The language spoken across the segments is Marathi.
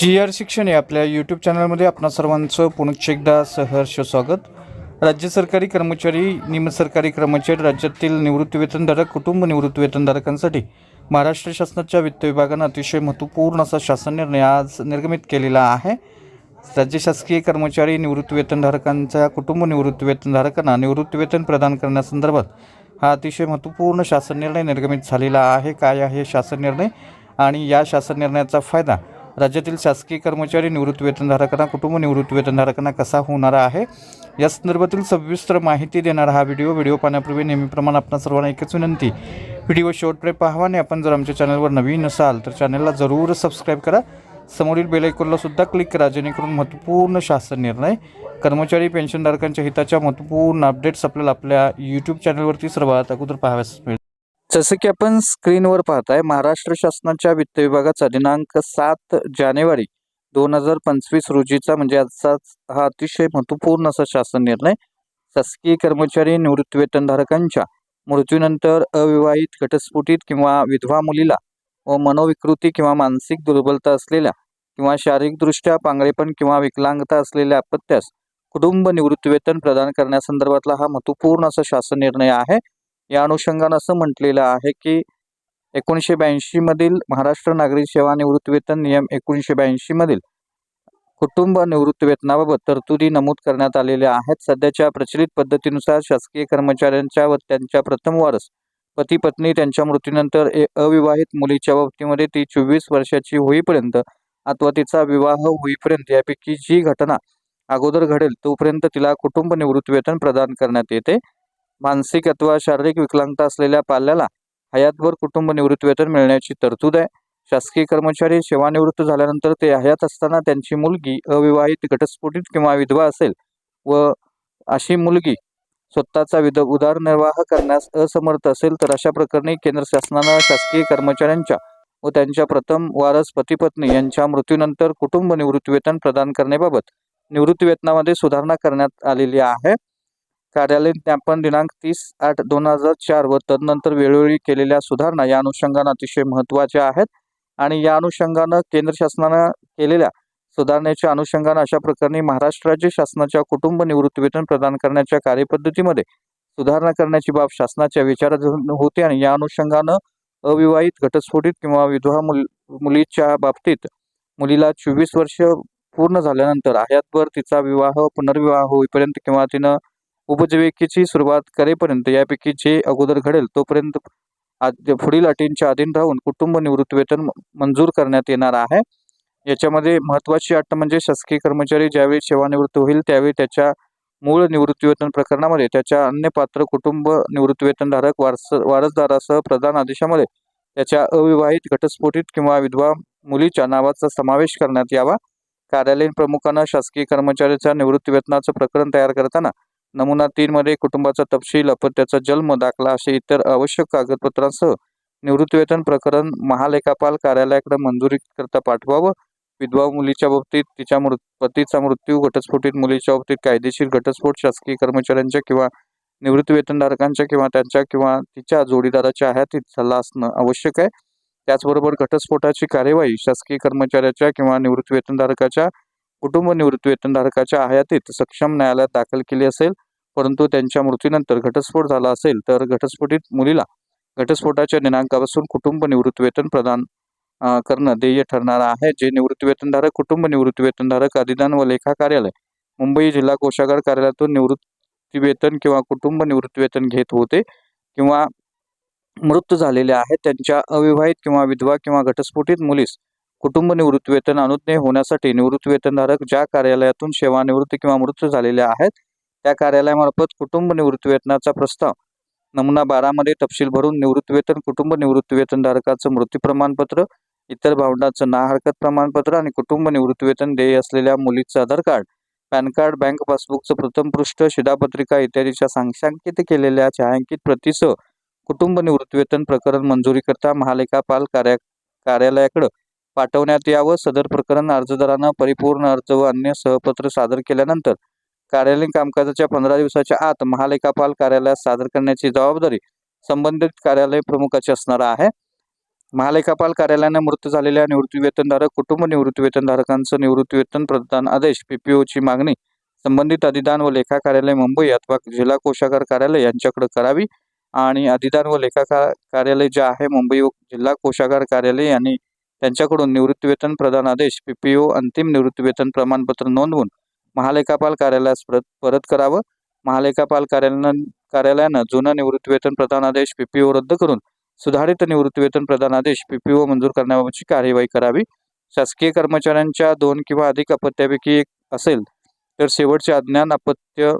जी आर शिक्षण या आपल्या यूट्यूब चॅनलमध्ये आपणा सर्वांचं पुनश्च एकदा सहर्ष स्वागत. राज्य सरकारी कर्मचारी निमसरकारी कर्मचारी राज्यातील निवृत्तीवेतनधारक कुटुंब निवृत्तीवेतनधारकांसाठी महाराष्ट्र शासनाच्या वित्त विभागानं अतिशय महत्त्वपूर्ण असा शासन निर्णय आज निर्गमित केलेला आहे. राज्य शासकीय कर्मचारी निवृत्तीवेतनधारकांच्या कुटुंब निवृत्तीवेतनधारकांना निवृत्तीवेतन प्रदान करण्यासंदर्भात हा अतिशय महत्त्वपूर्ण शासन निर्णय निर्गमित झालेला आहे. काय आहे शासन निर्णय? आणि या शासन निर्णयाचा फायदा राज्यातील शासकीय कर्मचारी निवृत्तीवेतनधारकांना कुटुंब निवृत्तीवेतनधारकांना कसा होणार आहे? या संदर्भातील सविस्तर माहिती देणारा हा व्हिडिओ व्हिडिओ पाहण्यापूर्वी नेहमीप्रमाणे आपण सर्वांना एकच विनंती. व्हिडिओ शेवटपर्यंत पाहावा आणि आपण जर आमच्या चॅनलवर नवीन असाल तर चॅनलला जरूर सबस्क्राईब करा. समोरील बेलायकॉनला सुद्धा क्लिक करा जेणेकरून महत्त्वपूर्ण शासन निर्णय कर्मचारी पेन्शनधारकांच्या हिताच्या महत्त्वपूर्ण अपडेट्स आपल्याला आपल्या यूट्यूब चॅनलवरती सर्वात अगोदर पाहाव्यास मिळेल जसं की आपण स्क्रीनवर पाहताय महाराष्ट्र शासनाच्या वित्त विभागाचा दिनांक सात जानेवारी दोन हजार पंचवीस रोजीचा म्हणजे आजचाच हा अतिशय महत्त्वपूर्ण असा शासन निर्णय. शासकीय कर्मचारी निवृत्तीवेतनधारकांच्या मृत्यूनंतर अविवाहित घटस्फोटीत किंवा विधवा मुलीला व मनोविकृती किंवा मानसिक दुर्बलता असलेल्या किंवा शारीरिकदृष्ट्या पांगळेपण किंवा विकलांगता असलेल्या अपत्यास कुटुंब निवृत्तीवेतन प्रदान करण्यासंदर्भातला हा महत्त्वपूर्ण असा शासन निर्णय आहे. या अनुषंगानं असं म्हटलेलं आहे की एकोणीसशे ब्याऐंशीमधील महाराष्ट्र नागरी सेवा निवृत्तीवेतन नियम एकोणीसशे ब्याऐंशीमधील कुटुंब निवृत्तीवेतनाबाबत तरतुदी नमूद करण्यात आलेल्या आहेत. सध्याच्या प्रचलित पद्धतीनुसार शासकीय कर्मचाऱ्यांच्या व त्यांच्या प्रथम वारस पती पत्नी त्यांच्या मृत्यूनंतर ए अविवाहित मुलीच्या बाबतीमध्ये ती चोवीस वर्षाची होईपर्यंत अथवा तिचा विवाह होईपर्यंत यापैकी जी घटना अगोदर घडेल तोपर्यंत तिला कुटुंब निवृत्तीवेतन प्रदान करण्यात येते. मानसिक अथवा शारीरिक विकलांगता असलेल्या पाल्याला हयातभर कुटुंब निवृत्तीवेतन मिळण्याची तरतूद आहे. शासकीय कर्मचारी सेवानिवृत्त झाल्यानंतर ते हयात असताना त्यांची मुलगी अविवाहित घटस्फोटित किंवा विधवा असेल व अशी मुलगी स्वतःचा विध उदरनिर्वाह करण्यास असमर्थ असेल तर अशा प्रकरणी केंद्र शासनानं शासकीय कर्मचाऱ्यांच्या व त्यांच्या प्रथम वारस पतीपत्नी यांच्या मृत्यूनंतर कुटुंब निवृत्तीवेतन प्रदान करण्याबाबत निवृत्तीवेतनामध्ये सुधारणा करण्यात आलेली आहे. कार्यालयीन ज्ञापन दिनांक तीस आठ दोन हजार चार व तदनंतर वेळोवेळी केलेल्या सुधारणा या अनुषंगानं अतिशय महत्त्वाच्या आहेत. आणि या अनुषंगानं केंद्र शासनानं केलेल्या सुधारणेच्या अनुषंगानं अशा प्रकरणी महाराष्ट्र राज्य शासनाच्या कुटुंब निवृत्तीवेतन प्रदान करण्याच्या कार्यपद्धतीमध्ये सुधारणा करण्याची बाब शासनाच्या विचारात होते आणि या अनुषंगानं अविवाहित घटस्फोटित किंवा विधवा मुल मुलीच्या बाबतीत मुलीला चोवीस वर्ष पूर्ण झाल्यानंतर आयातभर तिचा विवाह पुनर्विवाह होईपर्यंत किंवा तिनं उपजीविकेची सुरुवात करेपर्यंत यापैकी जे अगोदर घडेल तोपर्यंत पुढील अटींच्या अधीन राहून कुटुंब निवृत्तीवेतन मंजूर करण्यात येणार आहे. याच्यामध्ये महत्त्वाची अट म्हणजे शासकीय कर्मचारी ज्यावेळी सेवानिवृत्त होईल त्यावेळी त्याच्या मूळ निवृत्तीवेतन प्रकरणामध्ये त्याच्या अन्य पात्र कुटुंब निवृत्तीवेतनधारक वारस वारसदारासह प्रधान आदेशामध्ये त्याच्या अविवाहित घटस्फोटित किंवा विधवा मुलीच्या नावाचा समावेश करण्यात यावा. कार्यालयीन प्रमुखानं शासकीय कर्मचाऱ्याच्या निवृत्तीवेतनाचं प्रकरण तयार करताना नमुना तीनमध्ये कुटुंबाचा तपशील अपत्याचा जन्म दाखला असे इतर आवश्यक कागदपत्रांसह निवृत्तीवेतन प्रकरण महालेखापाल कार्यालयाकडे मंजुरीकरता पाठवावं. विधवा मुलीच्या बाबतीत तिच्या मृत पतीचा मृत्यू घटस्फोटीत मुलीच्या बाबतीत कायदेशीर घटस्फोट शासकीय कर्मचाऱ्यांच्या किंवा निवृत्तीवेतनधारकांच्या किंवा त्यांच्या किंवा तिच्या जोडीदाराच्या हयातीत झाला असणं आवश्यक आहे. त्याचबरोबर घटस्फोटाची कार्यवाही शासकीय कर्मचाऱ्याच्या किंवा निवृत्तीवेतनधारकाच्या कुटुंब निवृत्तीवेतनधारकाच्या हयातीत सक्षम न्यायालयात दाखल केली असेल परंतु त्यांच्या मृत्यूनंतर घटस्फोट झाला असेल तर घटस्फोटित मुलीला घटस्फोटाच्या दिनांकापासून कुटुंब निवृत्तीवेतन प्रदान करणं देय ठरणार आहे. जे निवृत्तीवेतनधारक कुटुंब निवृत्तीवेतनधारक अधिदान व लेखा कार्यालय मुंबई जिल्हा कोषागार कार्यालयातून निवृत्तीवेतन किंवा कुटुंब निवृत्तीवेतन घेत होते किंवा मृत झालेले आहेत त्यांच्या अविवाहित किंवा विधवा किंवा घटस्फोटित मुलीस कुटुंब निवृत्तीवेतन अनुज्ञे होण्यासाठी निवृत्तीवेतनधारक ज्या कार्यालयातून सेवानिवृत्त किंवा मृत झालेले आहेत त्या कार्यालयामार्फत कुटुंब निवृत्तीवेतनाचा प्रस्ताव. नमुना बारामध्ये तपशील भरून निवृत्तीवेतन कुटुंब निवृत्तीवेतनधारकाचं मृत्यू प्रमाणपत्र इतर भावंडाचं ना हरकत प्रमाणपत्र आणि कुटुंब निवृत्तीवेतन देय असलेल्या मुलीचं Aadhaar card PAN card bank पासबुकचं प्रथम पृष्ठ शिधापत्रिका इत्यादीच्या सांशांकित केलेल्या छायांकित प्रतीसह कुटुंब निवृत्तीवेतन प्रकरण मंजुरीकरता महालेखापाल कार्या कार्यालयाकडं पाठवण्यात यावं. सदर प्रकरण अर्जदारानं परिपूर्ण अर्ज व अन्य सहपत्र सादर केल्यानंतर कार्यालयीन कामकाजाच्या पंधरा दिवसाच्या आत महालेखापाल कार्यालयात सादर करण्याची जबाबदारी संबंधित कार्यालय प्रमुखाची असणार आहे. महालेखापाल कार्यालयाने मृत झालेल्या निवृत्तीवेतनधारक कुटुंब निवृत्तीवेतनधारकांचं निवृत्तीवेतन प्रदान आदेश पीपीओची मागणी संबंधित अधिदान व लेखा कार्यालय मुंबई अथवा जिल्हा कोषागार कार्यालय यांच्याकडे करावी. आणि अधिदान व लेखा कार्यालय जे आहे मुंबई व जिल्हा कोषागार कार्यालय यांनी त्यांच्याकडून निवृत्तीवेतन प्रदान आदेश पीपीओ अंतिम निवृत्तीवेतन प्रमाणपत्र नोंदवून महालेखापाल कार्यालयास परत परत करावं. महालेखापाल कार्यालयानं कार्यालयानं जुना निवृत्तीवेतन प्रदान आदेश पीपीओ रद्द करून सुधारित निवृत्तीवेतन प्रदान आदेश पीपीओ मंजूर करण्याबाबतची कार्यवाही करावी. शासकीय कर्मचाऱ्यांच्या दोन किंवा अधिक अपत्यापैकी एक असेल तर शेवटचे अज्ञान अपत्य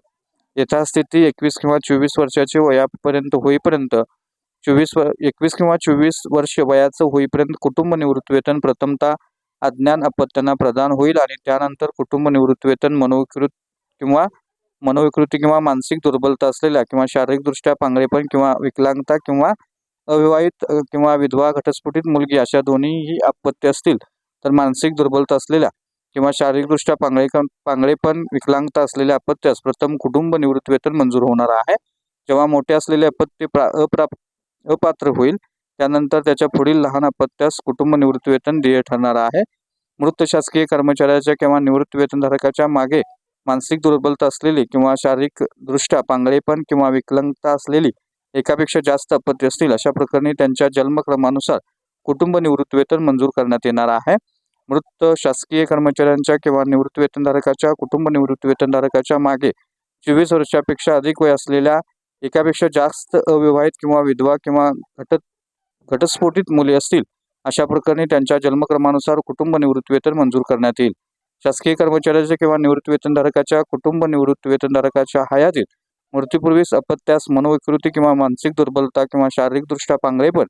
यथास्थिती एकवीस किंवा चोवीस वर्षाचे वयापर्यंत होईपर्यंत चोवीस व एकवीस किंवा चोवीस वर्ष वयाचं होईपर्यंत कुटुंब निवृत्तीवेतन प्रथमतः अज्ञान अपत्यांना प्रदान होईल आणि त्यानंतर कुटुंब निवृत्तीवेतन मनोविकृत किंवा मनोविकृती किंवा मानसिक दुर्बलता असलेल्या किंवा शारीरिकदृष्ट्या पांगळेपण किंवा विकलांगता किंवा अविवाहित किंवा विधवा घटस्फोटित मुलगी अशा दोन्हीही अपत्य असतील. तर मानसिक दुर्बलता असलेल्या किंवा शारीरिकदृष्ट्या पांगळे पांगळेपण विकलांगता असलेल्या अपत्यास प्रथम कुटुंब निवृत्तीवेतन मंजूर होणार आहे. जेव्हा मोठे असलेले अपत्य प्रा अप्राप अपात्र होईल. त्यानंतर त्याच्या पुढील लहान अपत्यास कुटुंब निवृत्तीवेतन देय ठरणार आहे. मृत शासकीय कर्मचाऱ्याच्या किंवा निवृत्तीवेतनधारकाच्या मागे मानसिक दुर्बलता असलेली किंवा शारीरिकदृष्ट्या पांगळेपण किंवा विकलांगता असलेली एकापेक्षा जास्त अपत्य असतील अशा प्रकरणी त्यांच्या जन्मक्रमानुसार कुटुंब निवृत्तीवेतन मंजूर करण्यात येणार आहे. मृत शासकीय कर्मचाऱ्यांच्या किंवा निवृत्तीवेतनधारकाच्या कुटुंब निवृत्तीवेतनधारकाच्या मागे चोवीस वर्षापेक्षा अधिक वय असलेल्या एकापेक्षा जास्त अविवाहित किंवा विधवा किंवा घट घटस्फोटित मुले असतील अशा प्रकरणी त्यांच्या जन्मक्रमानुसार कुटुंब निवृत्तीवेतन मंजूर करण्यात येईल. शासकीय कर्मचाऱ्याच्या किंवा निवृत्तीवेतनधारकाच्या कुटुंब निवृत्तीवेतनधारकाच्या हयातीत मृत्यूपूर्वीच अपत्यास मनोविकृती किंवा मानसिक दुर्बलता किंवा शारीरिकदृष्ट्या पांगळेपण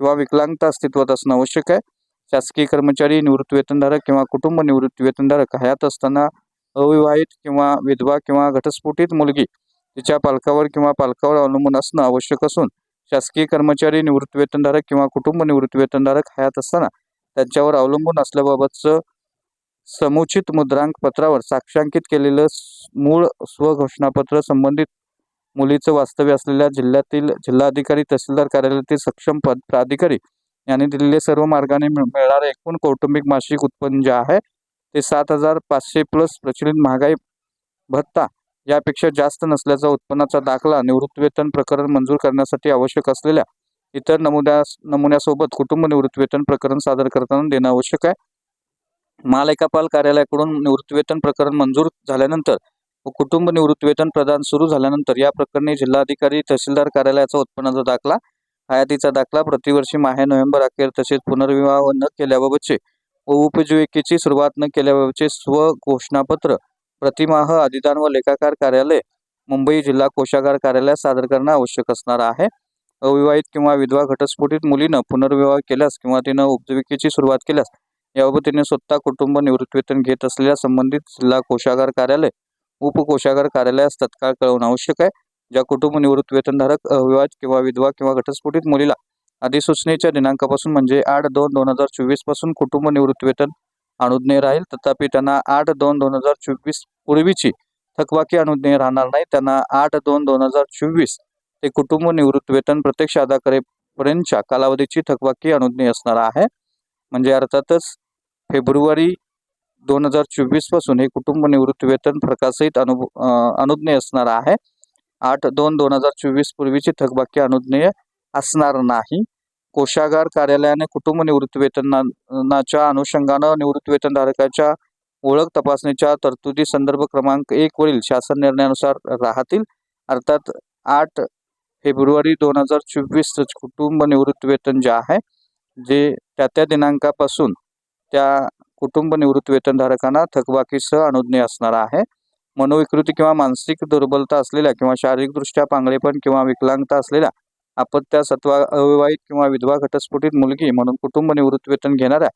किंवा विकलांगता अस्तित्वात असणं आवश्यक आहे. शासकीय कर्मचारी निवृत्तीवेतनधारक किंवा कुटुंब निवृत्तीवेतनधारक हयात असताना अविवाहित किंवा विधवा किंवा घटस्फोटित मुलगी तिच्या पालकावर किंवा पालकावर अवलंबून असणं आवश्यक असून शासकीय कर्मचारी निवृत्तीवेतनधारक किंवा कुटुंब निवृत्तीवेतनधारक हयात असताना त्यांच्यावर अवलंबून असल्याबाबतचं समुचित मुद्रांक पत्रावर साक्षांकित केलेलं मूळ स्वघोषणापत्र संबंधित मुलीचं वास्तव्य असलेल्या जिल्ह्यातील जिल्हाधिकारी तहसीलदार कार्यालयातील सक्षम पद प्राधिकारी यांनी दिलेले सर्व मार्गाने मिळ- मिळणारे एकूण कौटुंबिक मासिक उत्पन्न जे आहे ते सात हजार पाचशे प्लस प्रचलित महागाई भत्ता यापेक्षा जास्त नसल्याचा उत्पन्नाचा दाखला निवृत्तीवेतन प्रकरण मंजूर करण्यासाठी आवश्यक असलेल्या इतर नमुन्यास नमुन्यासोबत कुटुंब निवृत्तीवेतन प्रकरण सादर करताना देणं आवश्यक आहे. महालेखापाल कार्यालयाकडून निवृत्तीवेतन प्रकरण मंजूर झाल्यानंतर व कुटुंब निवृत्तीवेतन प्रदान सुरू झाल्यानंतर या प्रकरणी जिल्हाधिकारी तहसीलदार कार्यालयाचा उत्पन्नाचा दाखला हयातीचा दाखला प्रतिवर्षी माहे नोव्हेंबर अखेर तसेच पुनर्विवाह न केल्याबाबतचे व उपजीविकेची सुरुवात न केल्याबाबतचे स्वघोषणापत्र प्रतिमाह अधिदान व लेखाकार कार्यालय मुंबई जिल्हा कोषागार कार्यालयात सादर करणं आवश्यक असणार आहे. अविवाहित किंवा विधवा घटस्फोटित मुलीनं पुनर्विवाह केल्यास किंवा तिनं उपजीविकेची सुरुवात केल्यास याबाबत तिने स्वतः कुटुंब निवृत्तीवेतन घेत असलेल्या संबंधित जिल्हा कोषागार कार्यालय उपकोषागार कार्यालयास तत्काळ कळवणं आवश्यक आहे. ज्या कुटुंब निवृत्तीवेतनधारक अविवाहित किंवा विधवा किंवा घटस्फोटित मुलीला अधिसूचनेच्या दिनांकापासून म्हणजे आठ दोन दोन हजार चोवीसपासून कुटुंब निवृत्तीवेतन अनुज्ञेय राहील. तथापि त्यांना आठ दोन दोन हजार चोवीस पूर्वीची थकबाकी अनुज्ञेय राहणार नाही. त्यांना आठ दोन दोन हजार चोवीस ते कुटुंब निवृत्तीवेतन प्रत्यक्ष अदा करेपर्यंतच्या कालावधीची थकबाकी अनुज्ञेय असणार आहे. म्हणजे अर्थातच फेब्रुवारी दोन हजार चोवीसपासून हे कुटुंब निवृत्तीवेतन प्रकाशित अनु अनुज्ञेय असणार आहे. आठ दोन दोन हजार चोवीस पूर्वीची थकबाकी अनुज्ञेय असणार नाही. कोषागार कार्यालयाने कुटुंब निवृत्तीवेतनाच्या अनुषंगानं निवृत्तीवेतनधारकाच्या ओळख तपासणीच्या तरतुदी संदर्भ क्रमांक एक वरील शासन निर्णयानुसार राहतील. अर्थात आठ फेब्रुवारी दोन हजार चोवीस कुटुंब निवृत्तीवेतन जे आहे जे त्या त्या दिनांकापासून त्या कुटुंब निवृत्तीवेतनधारकांना थकबाकीसह अनुज्ञेय असणार आहे. मनोविकृती किंवा मानसिक दुर्बलता असलेल्या किंवा शारीरिकदृष्ट्या पांगळेपण किंवा विकलांगता असलेल्या अपत्या सत्वा अविवाहित किंवा विधवा घटस्फोटित मुलगी म्हणून कुटुंब निवृत्तीवेतन घेणाऱ्या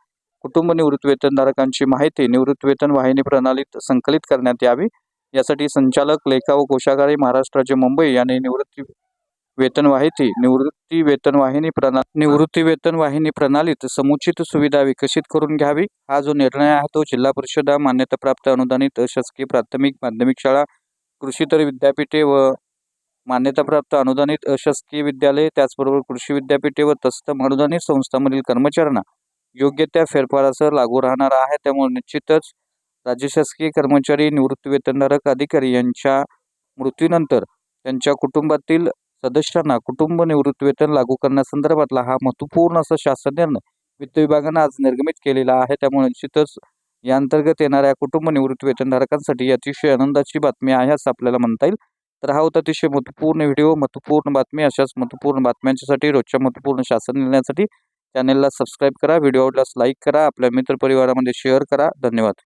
कुटुंब निवृत्तीवेतनधारकांची माहिती निवृत्तीवेतन वाहिनी प्रणालीत संकलित करण्यात यावी. यासाठी संचालक लेखा व कोषागारी महाराष्ट्राचे मुंबई यांनी निवृत्ती वेतन वाहिती निवृत्ती वेतन वाहिनी प्रणाली निवृत्ती वेतन वाहिनी प्रणालीत समुचित सुविधा विकसित करून घ्यावी. हा जो निर्णय आहे तो जिल्हा परिषदा मान्यताप्राप्त अनुदानित शासकीय प्राथमिक माध्यमिक शाळा कृषीतर विद्यापीठे व मान्यताप्राप्त अनुदानित अशासकीय विद्यालये त्याचबरोबर कृषी विद्यापीठे व तत्सम अनुदानित संस्थांमधील कर्मचाऱ्यांना योग्य त्या फेरफारासह लागू राहणार आहे. त्यामुळे निश्चितच राज्य शासकीय कर्मचारी निवृत्ती वेतनधारक अधिकारी यांच्या मृत्यूनंतर त्यांच्या कुटुंबातील सदस्यांना कुटुंब निवृत्तीवेतन लागू करण्यासंदर्भातला हा महत्त्वपूर्ण असा शासन निर्णय वित्त विभागानं आज निर्गमित केलेला आहे. त्यामुळे निश्चितच या अंतर्गत येणाऱ्या कुटुंब निवृत्ती वेतनधारकांसाठी अतिशय आनंदाची बातमी आहे असं आपल्याला म्हणता येईल. तर हा होता अतिशय महत्त्वपूर्ण व्हिडिओ महत्त्वपूर्ण बातमी. अशाच महत्त्वपूर्ण बातम्यांच्यासाठी रोजच्या महत्त्वपूर्ण शासन निर्णयासाठी चॅनेलला सबस्क्राईब करा. व्हिडिओ आवडल्यास लाईक करा. आपल्या मित्रपरिवारामध्ये शेअर करा. धन्यवाद.